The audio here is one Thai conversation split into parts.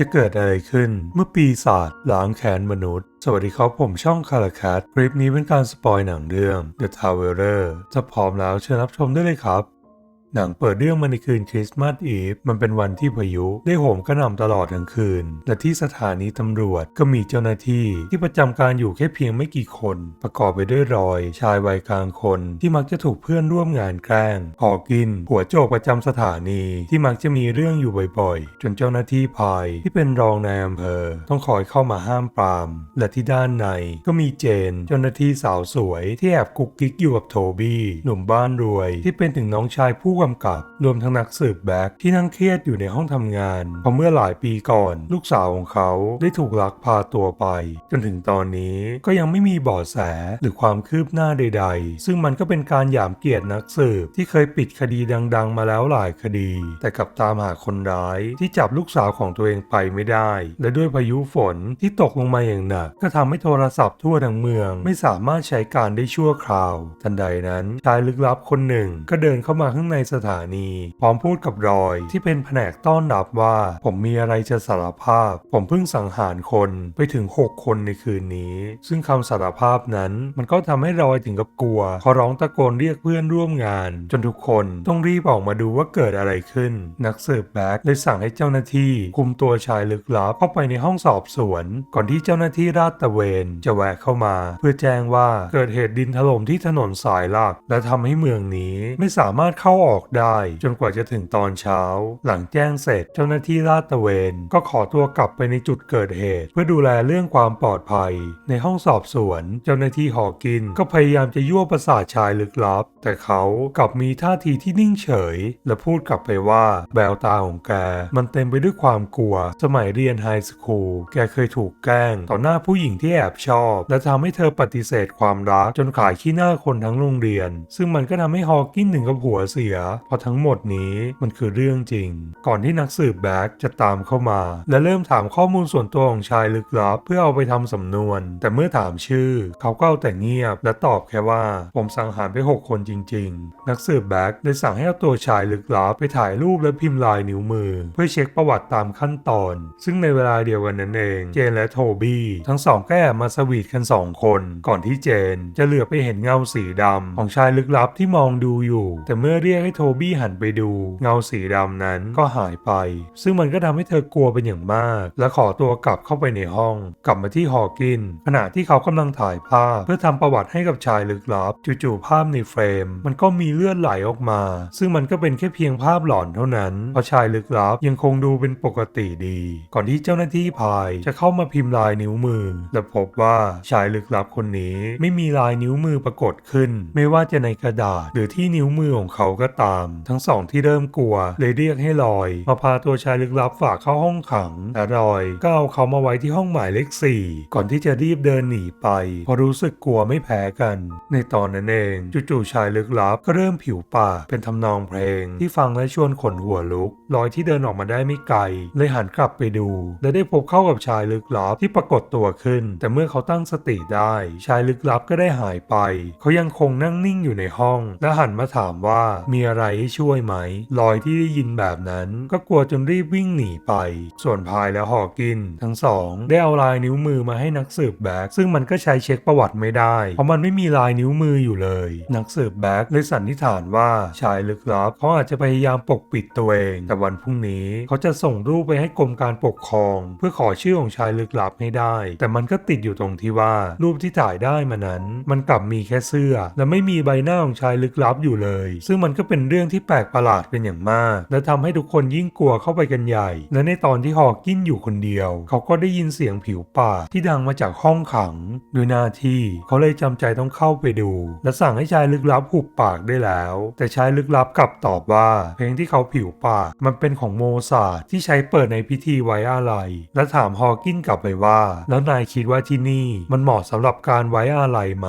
จะเกิดอะไรขึ้นเมื่อปีศาจล้างแค้นมนุษย์ สวัสดีครับผมช่องคาราคัตคลิปนี้เป็นการสปอยหนังเรื่อง The Tower จะพร้อมแล้วเชิญรับชมได้เลยครับ หนังเปิดเรื่องมาในคืนคริสต์มาสอีฟมันเป็นวันที่พายุได้โหมกระหน่ำตลอดทั้งคืน และที่สถานีตำรวจก็มีเจ้าหน้าที่ที่ประจำการอยู่แค่เพียงไม่กี่คน ประกอบไปด้วยรอย ชายวัยกลางคนที่มักจะถูกเพื่อนร่วมงานแกล้งหอกิน หัวโจกประจำสถานีที่มักจะมีเรื่องอยู่บ่อยๆ จนเจ้าหน้าที่พายที่เป็นรองนายอำเภอต้องคอยเข้ามาห้ามปราม และที่ด้านในก็มีเจน เจ้าหน้าที่สาวสวยที่แอบกุกกิ๊กอยู่กับโทบี้หนุ่มบ้านรวย ที่เป็นถึงน้องชายผู้กำกับ รวมทั้งนักสืบแบ็คที่นั่งเครียดอยู่ในห้องทำงานเพราะเมื่อหลายปีก่อน ลูกสาวของเขาได้ถูกลักพาตัวไป จนถึงตอนนี้ก็ยังไม่มีเบาะแสหรือความคืบหน้าใด ๆ ซึ่งมันก็เป็นการหยามเกียรตินักสืบที่เคยปิดคดีดัง ๆ มาแล้วหลายคดี แต่กลับตามหาคนร้ายที่จับลูกสาวของตัวเองไปไม่ได้ และด้วยพายุฝนที่ตกลงมาอย่างหนัก ก็ทำให้โทรศัพท์ทั่วทั้งเมือง ไม่สามารถใช้การได้ชั่วคราว ทันใดนั้นชายลึกลับคนหนึ่งก็เดินเข้ามาข้างในสถานี พร้อมพูดกับรอยที่เป็นแผนกต้อนรับว่า ผมมีอะไรจะสารภาพ ผมเพิ่งสังหารคนไปถึง 6 คนในคืนนี้ ซึ่งคำสารภาพนั้น มันก็ทำให้รอยถึงกับกลัวเขาร้องตะโกนเรียกเพื่อนร่วมงาน จนทุกคนต้องรีบออกมาดูว่าเกิดอะไรขึ้น นักสืบแบ็คเลยสั่งให้เจ้าหน้าที่ คุมตัวชายลึกลับเข้าไปในห้องสอบสวน ก่อนที่เจ้าหน้าที่ราดตะเวนจะแวะเข้ามา เพื่อแจ้งว่าเกิดเหตุดินถล่มที่ถนนสายหลัก และทำให้เมืองนี้ไม่สามารถเข้าออกได้ จนกว่าจะถึงตอนเช้า หลังแจ้งเสร็จเจ้าหน้าที่ราดตระเวน ก็ขอตัวกลับไปในจุดเกิดเหตุ เพื่อดูแลเรื่องความปลอดภัย ในห้องสอบสวน เจ้าหน้าที่หอกิน ก็พยายามจะยั่วประสาทชายลึกลับ แต่เขากลับมีท่าทีที่นิ่งเฉย และพูดกลับไปว่าแววตาของแก มันเต็มไปด้วยความกลัว สมัยเรียนไฮสคูลแกเคยถูกแกล้ง ต่อหน้าผู้หญิงที่แอบชอบ และทำให้เธอปฏิเสธความรักจนขายขี้หน้าคนทั้งโรงเรียน ซึ่งมันก็ทำให้ฮอกินถึงกับหัวเสียเพราะทั้งหมดนี้มันคือเรื่องจริง ก่อนที่นักสืบแบ็กจะตามเข้ามา และเริ่มถามข้อมูลส่วนตัวของชายลึกลับ เพื่อเอาไปทำสำนวน แต่เมื่อถามชื่อ เขาก็เอาแต่เงียบ และตอบแค่ว่า ผมสังหารไปหกคนจริง ๆ นักสืบแบ็กเลยสั่งให้เอาตัวชายลึกลับไปถ่ายรูปและพิมพ์ลายนิ้วมือ เพื่อเช็คประวัติตามขั้นตอน ซึ่งในเวลาเดียวกันนั้นเอง เจนและโทบี้ทั้งสองก็แอบมาสวีทกันสองคน ก่อนที่เจน จะเหลือไปเห็นเงาสีดำของชายลึกลับที่มองดูอยู่ แต่เมื่อเรียกให้โทบี้หันไปดู เงาสีดำนั้นก็หายไป ซึ่งมันก็ทำให้เธอกลัวเป็นอย่างมาก และขอตัวกลับเข้าไปในห้อง กลับมาที่หอกิน ขณะที่เขากำลังถ่ายภาพ เพื่อทำประวัติให้กับชายลึกลับจู่ๆภาพในเฟรม มันก็มีเลือดไหลออกมา ซึ่งมันก็เป็นแค่เพียงภาพหลอนเท่านั้นเพราะชายลึกลับยังคงดูเป็นปกติดี ก่อนที่เจ้าหน้าที่พายจะเข้ามาพิมพ์ลายนิ้วมือ และพบว่าชายลึกลับคนนี้ไม่มีลายนิ้วมือปรากฏขึ้น ไม่ว่าจะในกระดาษหรือที่นิ้วมือของเขาก็ตามทั้งสองที่เริ่มกลัวเลยเรียกให้ลอย มาพาตัวชายลึกลับฝากเข้าห้องขังและลอยก็เอาเขามาไว้ที่ห้องหมายเลขสี่ก่อนที่จะรีบเดินหนีไปเพราะรู้สึกกลัวไม่แพ้กัน ในตอนนั้นเองจู่ๆชายลึกลับก็เริ่มผิวปากเป็นทำนองเพลง ที่ฟังและชวนขนหัวลุกลอยที่เดินออกมาได้ไม่ไกล เลยหันกลับไปดู และได้พบเข้ากับชายลึกลับที่ปรากฏตัวขึ้น แต่เมื่อเขาตั้งสติได้ ชายลึกลับก็ได้หายไป เขายังคงนั่งนิ่งอยู่ในห้อง และหันมาถามว่ามีอะไรไรให้ช่วยไหมลอยที่ได้ยินแบบนั้นก็กลัวจนรีบวิ่งหนีไป ส่วนพายและหอกิน ทั้งสองได้เอาลายนิ้วมือมาให้นักสืบแบ็กซึ่งมันก็ใช้เช็คประวัติไม่ได้ เพราะมันไม่มีลายนิ้วมืออยู่เลย นักสืบแบ็กเลยสันนิษฐานว่าชายลึกลับเขาอาจจะพยายามปกปิดตัวเอง แต่วันพรุ่งนี้เขาจะส่งรูปไปให้กรมการปกครอง เพื่อขอชื่อของชายลึกลับให้ได้ แต่มันก็ติดอยู่ตรงที่ว่ารูปที่ถ่ายได้มานั้น มันกลับมีแค่เสื้อ และไม่มีใบหน้าของชายลึกลับอยู่เลย ซึ่งมันก็เป็นเรื่องที่แปลกประหลาดเป็นอย่างมาก และทำให้ทุกคนยิ่งกลัวเข้าไปกันใหญ่ และในตอนที่ฮอกินอยู่คนเดียว เขาก็ได้ยินเสียงผิวปากที่ดังมาจากห้องขังด้วยหน้าที่ เขาเลยจำใจต้องเข้าไปดู และสั่งให้ชายลึกลับหุบปากได้แล้ว แต่ชายลึกลับกลับตอบว่า เพลงที่เขาผิวปากมันเป็นของโมซาที่ใช้เปิดในพิธีไว้อาลัยและถามฮอกินกลับไปว่า แล้วนายคิดว่าที่นี่มันเหมาะสำหรับการไว้อาลัยไหม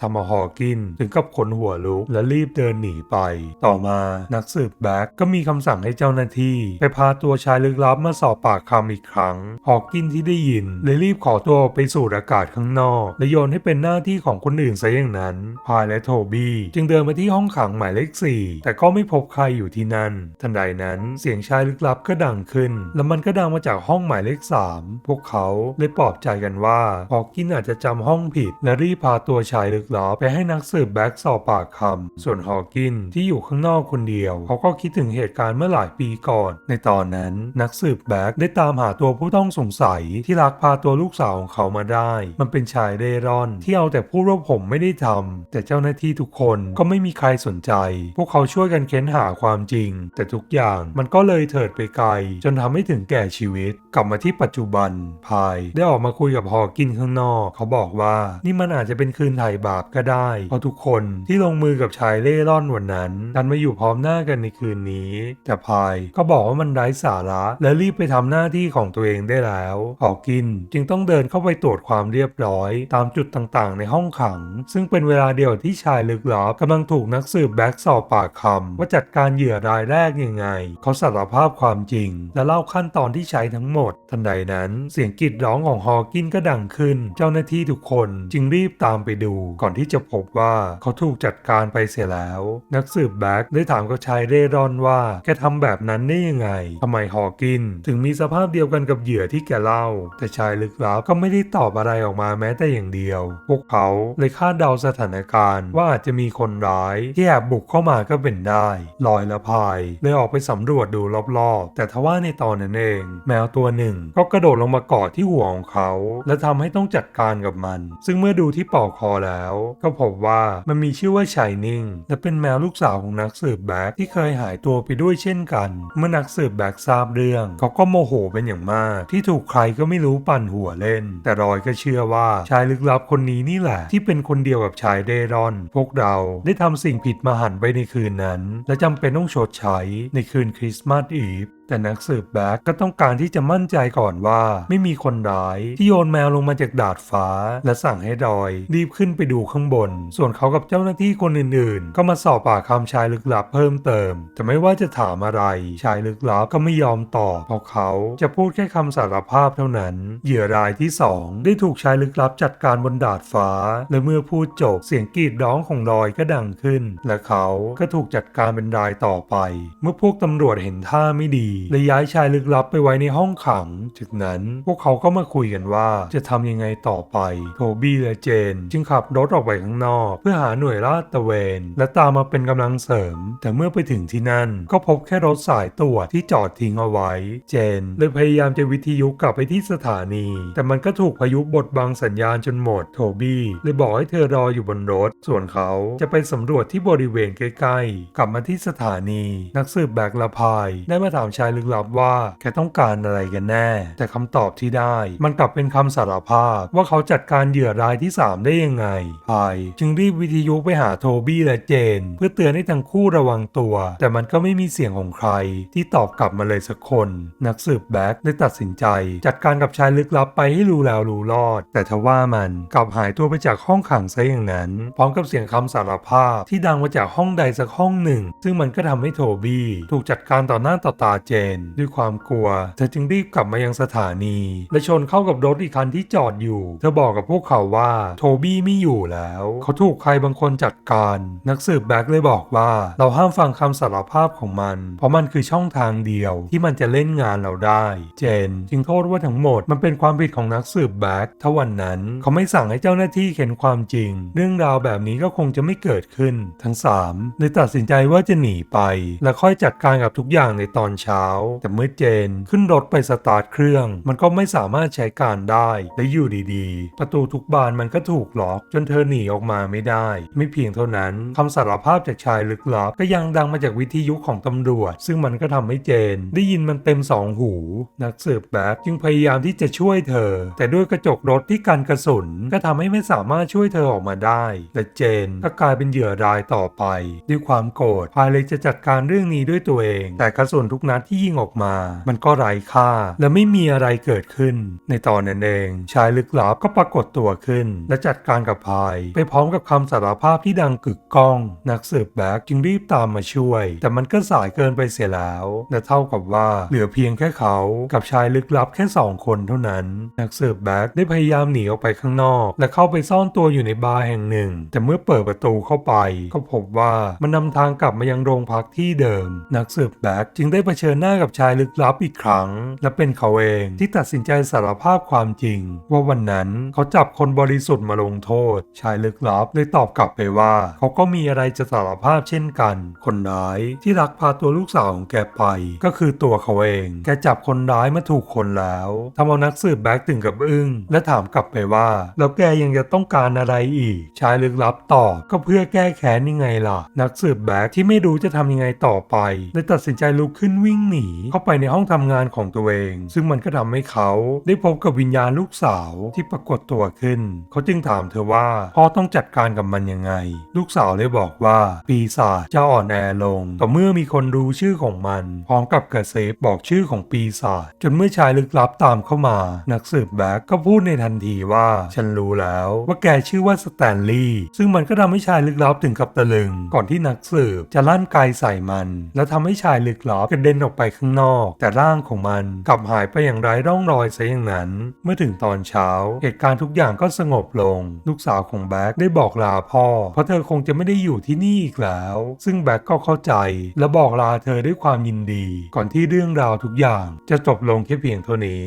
ทำเอาฮอกินถึงกับขนหัวลุกและรีบเดินหนีไป ต่อมานักสืบแบ็กก็มีคำสั่งให้เจ้าหน้าที่ ไปพาตัวชายลึกลับมาสอบปากคำอีกครั้ง ฮอกกินที่ได้ยินเลยรีบขอตัวไปสูดอากาศข้างนอก และโยนให้เป็นหน้าที่ของคนอื่นซะอย่างนั้น พายและโทบี้จึงเดินมาที่ห้องขังหมายเลขสี่แต่ก็ไม่พบใครอยู่ที่นั่น ทันใดนั้นเสียงชายลึกลับก็ดังขึ้น และมันก็ดังมาจากห้องหมายเลขสามพวกเขาเลยปลอบใจกันว่าฮอกกินอาจจะจำห้องผิด และรีบพาตัวชายลึกลับไปให้นักสืบแบ็กสอบปากคำส่วนฮอกกินที่อยู่ข้างนอกคนเดียว เขาก็คิดถึงเหตุการณ์เมื่อหลายปีก่อน ในตอนนั้นนักสืบแบ็กได้ตามหาตัวผู้ต้องสงสัยที่ลักพาตัวลูกสาวของเขามาได้ มันเป็นชายเร่ร่อน ที่เอาแต่พูดว่าผมไม่ได้ทำแต่เจ้าหน้าที่ทุกคนก็ไม่มีใครสนใจ พวกเขาช่วยกันเค้นหาความจริง แต่ทุกอย่างมันก็เลยเถิดไปไกล จนทำให้ถึงแก่ชีวิต กลับมาที่ปัจจุบันพายได้ออกมาคุยกับฮอกินข้างนอก เขาบอกว่านี่มันอาจจะเป็นคืนไถ่บาปก็ได้เพราะทุกคนที่ลงมือกับชายเร่ร่อนวันนั้นดันมาอยู่พร้อมหน้ากันในคืนนี้ แต่พายก็บอกว่ามันไร้สาระ และรีบไปทำหน้าที่ของตัวเองได้แล้วฮอกินจึงต้องเดินเข้าไปตรวจความเรียบร้อย ตามจุดต่างๆ ในห้องขัง ซึ่งเป็นเวลาเดียวที่ชายลึกลับกำลังถูกนักสืบแบ็กสอบปากคำว่าจัดการเหยื่อรายแรกยังไง เขาสารภาพความจริง และเล่าขั้นตอนที่ใช้ทั้งหมด ทันใดนั้นเสียงกรีดร้องของฮอกินก็ดังขึ้น เจ้าหน้าที่ทุกคนจึงรีบตามไปดู ก่อนที่จะพบว่าเขาถูกจัดการไปเสียแล้ว นักสืบแบ็กได้ถามกับชายเร่ร่อนว่าแกทำแบบนั้นได้ยังไงทำไมฮอกิน ถึงมีสภาพเดียวกันกับเหยื่อที่แกเล่า แต่ชายลึกลับก็ไม่ได้ตอบอะไรออกมาแม้แต่อย่างเดียว พวกเขาเลยคาดเดาสถานการณ์ ว่าอาจจะมีคนร้ายที่แอบบุกเข้ามาก็เป็นได้ลอยละพายเลยออกไปสำรวจดูรอบๆ แต่ทว่าในตอนนั้นเอง แมวตัวหนึ่ง ก็กระโดดลงมาเกาะที่หัวของเขา และทำให้ต้องจัดการกับมัน ซึ่งเมื่อดูที่ปอกคอแล้ว ก็พบว่ามันมีชื่อว่าชายนิ่ง และเป็นแมวลูกสาวของนัักสืบแบ็กที่เคยหายตัวไปด้วยเช่นกัน เมื่อนักสืบแบ็กทราบเรื่อง เขาก็โมโหเป็นอย่างมาก ที่ถูกใครก็ไม่รู้ปั่นหัวเล่น แต่รอยก็เชื่อว่าชายลึกลับคนนี้นี่แหละ ที่เป็นคนเดียวกับชายเดรอน พวกเราได้ทำสิ่งผิดมาหันไปในคืนนั้น และจำเป็นต้องชดใช้ในคืนคริสต์มาสอีฟ แต่นักสืบแบ็กก็ต้องการที่จะมั่นใจก่อนว่า ไม่มีคนร้าย ที่โยนแมวลงมาจากดาดฟ้า และสั่งให้ดอย รีบขึ้นไปดูข้างบน ส่วนเขากับเจ้าหน้าที่คนอื่นๆ ก็มาสอบปากคำชายลึกลับเพิ่มเติม แต่ไม่ว่าจะถามอะไร ชายลึกลับก็ไม่ยอมตอบเพราะเขาจะพูดแค่คำสารภาพเท่านั้น เหยื่อรายที่สองได้ถูกชายลึกลับจัดการบนดาดฟ้า และเมื่อพูดจบเสียงกรีดร้องของดอยก็ดังขึ้น และเขาก็ถูกจัดการเป็นรายต่อไป เมื่อพวกตำรวจเห็นท่าไม่ดีเลยย้ายชายลึกลับไปไว้ในห้องขัง จากนั้นพวกเขาก็มาคุยกันว่าจะทำยังไงต่อไป โทบี้และเจน จึงขับรถออกไปข้างนอก เพื่อหาหน่วยลาดตระเวน และตามมาเป็นกำลังเสริม แต่เมื่อไปถึงที่นั่น ก็พบแค่รถสายตรวจที่จอดทิ้งเอาไว้ เจนเลยพยายามจะวิทยุกลับไปที่สถานี แต่มันก็ถูกพายุบดบังสัญญาณจนหมด โทบี้เลยบอกให้เธอรออยู่บนรถ ส่วนเขาจะไปสำรวจที่บริเวณใกล้ๆ กลับมาที่สถานี นักสืบแบกละพายได้มาถามชายลึกลับว่าแกต้องการอะไรกันแน่ แต่คำตอบที่ได้ มันกลับเป็นคำสารภาพว่าเขาจัดการเหยื่อรายที่ 3 ได้ยังไงพายจึงรีบวิทยุไปหาโทบี้และเจน เพื่อเตือนให้ทั้งคู่ระวังตัว แต่มันก็ไม่มีเสียงของใคร ที่ตอบกลับมาเลยสักคน นักสืบแบ็กได้ตัดสินใจ จัดการกับชายลึกลับไปให้รู้แล้วรู้รอด แต่ทว่ามันกลับหายตัวไปจากห้องขังซะอย่างนั้น พร้อมกับเสียงคำสารภาพที่ดังมาจากห้องใดสักห้องหนึ่ง ซึ่งมันก็ทำให้โทบี้ถูกจัดการต่อหน้าต่อตาเจน ด้วยความกลัว เธอจึงรีบกลับมายังสถานี และชนเข้ากับรถอีกคันที่จอดอยู่ เธอบอกกับพวกเขาว่าโทบี้ไม่อยู่แล้ว เขาถูกใครบางคนจัดการ นักสืบแบ็กเลยบอกว่า เราห้ามฟังคำสารภาพของมัน เพราะมันคือช่องทางเดียวที่มันจะเล่นงานเราได้ เจน จึงโทษว่าทั้งหมดมันเป็นความผิดของนักสืบแบ็กถ้าวันนั้นเขาไม่สั่งให้เจ้าหน้าที่เข็นความจริง เรื่องราวแบบนี้ก็คงจะไม่เกิดขึ้น ทั้งสามเลยตัดสินใจว่าจะหนีไป และค่อยจัดการกับทุกอย่างในตอนเช้าแต่เมื่อเจนขึ้นรถไปสตาร์ทเครื่อง มันก็ไม่สามารถใช้การได้ และอยู่ดีๆ ประตูทุกบานมันก็ถูกล็อก จนเธอหนีออกมาไม่ได้ ไม่เพียงเท่านั้นคำสารภาพจากชายลึกลับก็ยังดังมาจากวิทยุของตำรวจ ซึ่งมันก็ทำให้เจน ได้ยินมันเต็มสองหู นักสืบแบ็กจึงพยายามที่จะช่วยเธอ แต่ด้วยกระจกรถที่กันกระสุนก็ทำให้ไม่สามารถช่วยเธอออกมาได้ และเจนก็กลายเป็นเหยื่อรายต่อไป ด้วยความโกรธพายเลยจะจัดการเรื่องนี้ด้วยตัวเอง แต่กระสุนทุกนัดที่ที่ยิงออกมา มันก็ไร้ค่า และไม่มีอะไรเกิดขึ้น ในตอนนั้นเองชายลึกลับก็ปรากฏตัวขึ้น และจัดการกับพาย ไปพร้อมกับคำสารภาพที่ดังกึกก้อง นักสืบแบ็กจึงรีบตามมาช่วย แต่มันก็สายเกินไปเสียแล้วและเท่ากับว่าเหลือเพียงแค่เขากับชายลึกลับแค่สองคนเท่านั้น นักสืบแบ็กได้พยายามหนีออกไปข้างนอก และเข้าไปซ่อนตัวอยู่ในบาร์แห่งหนึ่ง แต่เมื่อเปิดประตูเข้าไป ก็พบว่ามันนำทางกลับมายังโรงพักที่เดิม นักสืบแบ็กจึงได้เผชิญหน้ากับชายลึกลับอีกครั้ง และเป็นเขาเองที่ตัดสินใจสารภาพความจริง ว่าวันนั้นเขาจับคนบริสุทธิ์มาลงโทษ ชายลึกลับเลยตอบกลับไปว่า เขาก็มีอะไรจะสารภาพเช่นกัน คนร้ายที่ลักพาตัวลูกสาวของแกไป ก็คือตัวเขาเอง แกจับคนร้ายมาถูกคนแล้วทำเอานักสืบแบ็กถึงกับอึ้งและถามกลับไปว่า แล้วแกยังจะต้องการอะไรอีก ชายลึกลับตอบก็เพื่อแก้แค้นยังไงล่ะ นักสืบแบ็กที่ไม่รู้จะทำยังไงต่อไปเลยตัดสินใจลุกขึ้นวิ่งหนีเข้าไปในห้องทำงานของตัวเอง ซึ่งมันก็ทำให้เขาได้พบกับวิญญาณลูกสาวที่ปรากฏตัวขึ้น เขาจึงถามเธอว่าพ่อต้องจัดการกับมันยังไง ลูกสาวเลยบอกว่า ปีศาจจะอ่อนแอลงต่อเมื่อมีคนรู้ชื่อของมัน พร้อมกับกระเซฟบอกชื่อของปีศาจจนเมื่อชายลึกลับตามเข้ามา นักสืบแบ็กก็พูดในทันทีว่า ฉันรู้แล้วว่าแกชื่อว่าสแตนลีย์ซึ่งมันก็ทำให้ชายลึกลับถึงกับตะลึง ก่อนที่นักสืบจะลั่นไกใส่มัน แล้วทำให้ชายลึกลับกระเด็นออกไปข้างนอก แต่ร่างของมันกลับหายไปอย่างไร้ร่องรอยซะอย่างนั้น เมื่อถึงตอนเช้า เหตุการณ์ทุกอย่างก็สงบลง ลูกสาวของแบ็กได้บอกลาพ่อ เพราะเธอคงจะไม่ได้อยู่ที่นี่อีกแล้ว ซึ่งแบ็กก็เข้าใจ และบอกลาเธอด้วยความยินดี ก่อนที่เรื่องราวทุกอย่างจะจบลงแค่เพียงเท่านี้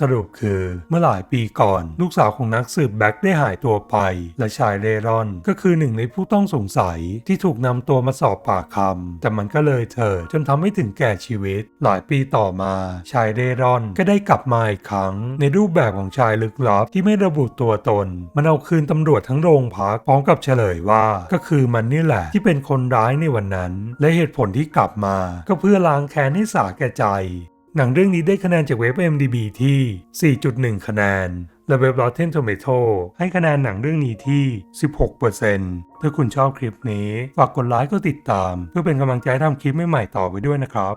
สรุปคือเมื่อหลายปีก่อน ลูกสาวของนักสืบแบ็กได้หายตัวไป และชายเร่ร่อน ก็คือหนึ่งในผู้ต้องสงสัยที่ถูกนำตัวมาสอบปากคำแต่มันก็เลยเถิดจนทำให้ถึงแก่ชีวิต หลายปีต่อมา ชายเร่ร่อนก็ได้กลับมาอีกครั้ง ในรูปแบบของชายลึกลับที่ไม่ระบุตัวตน มันเอาคืนตำรวจทั้งโรงพักพร้อมกับเฉลยว่า ก็คือมันนี่แหละที่เป็นคนร้ายในวันนั้น และเหตุผลที่กลับมา ก็เพื่อล้างแค้นให้สาแก่ใจ หนังเรื่องนี้ได้คะแนนจากเว็บ MDB ที่ 4.1 คะแนน และเว็บ Rotten Tomato ให้คะแนนหนังเรื่องนี้ที่ 16%ถ้าคุณชอบคลิปนี้ ฝากกดไลค์ก็ติดตาม เพื่อเป็นกำลังใจทำคลิปใหม่ๆต่อไปด้วยนะครับ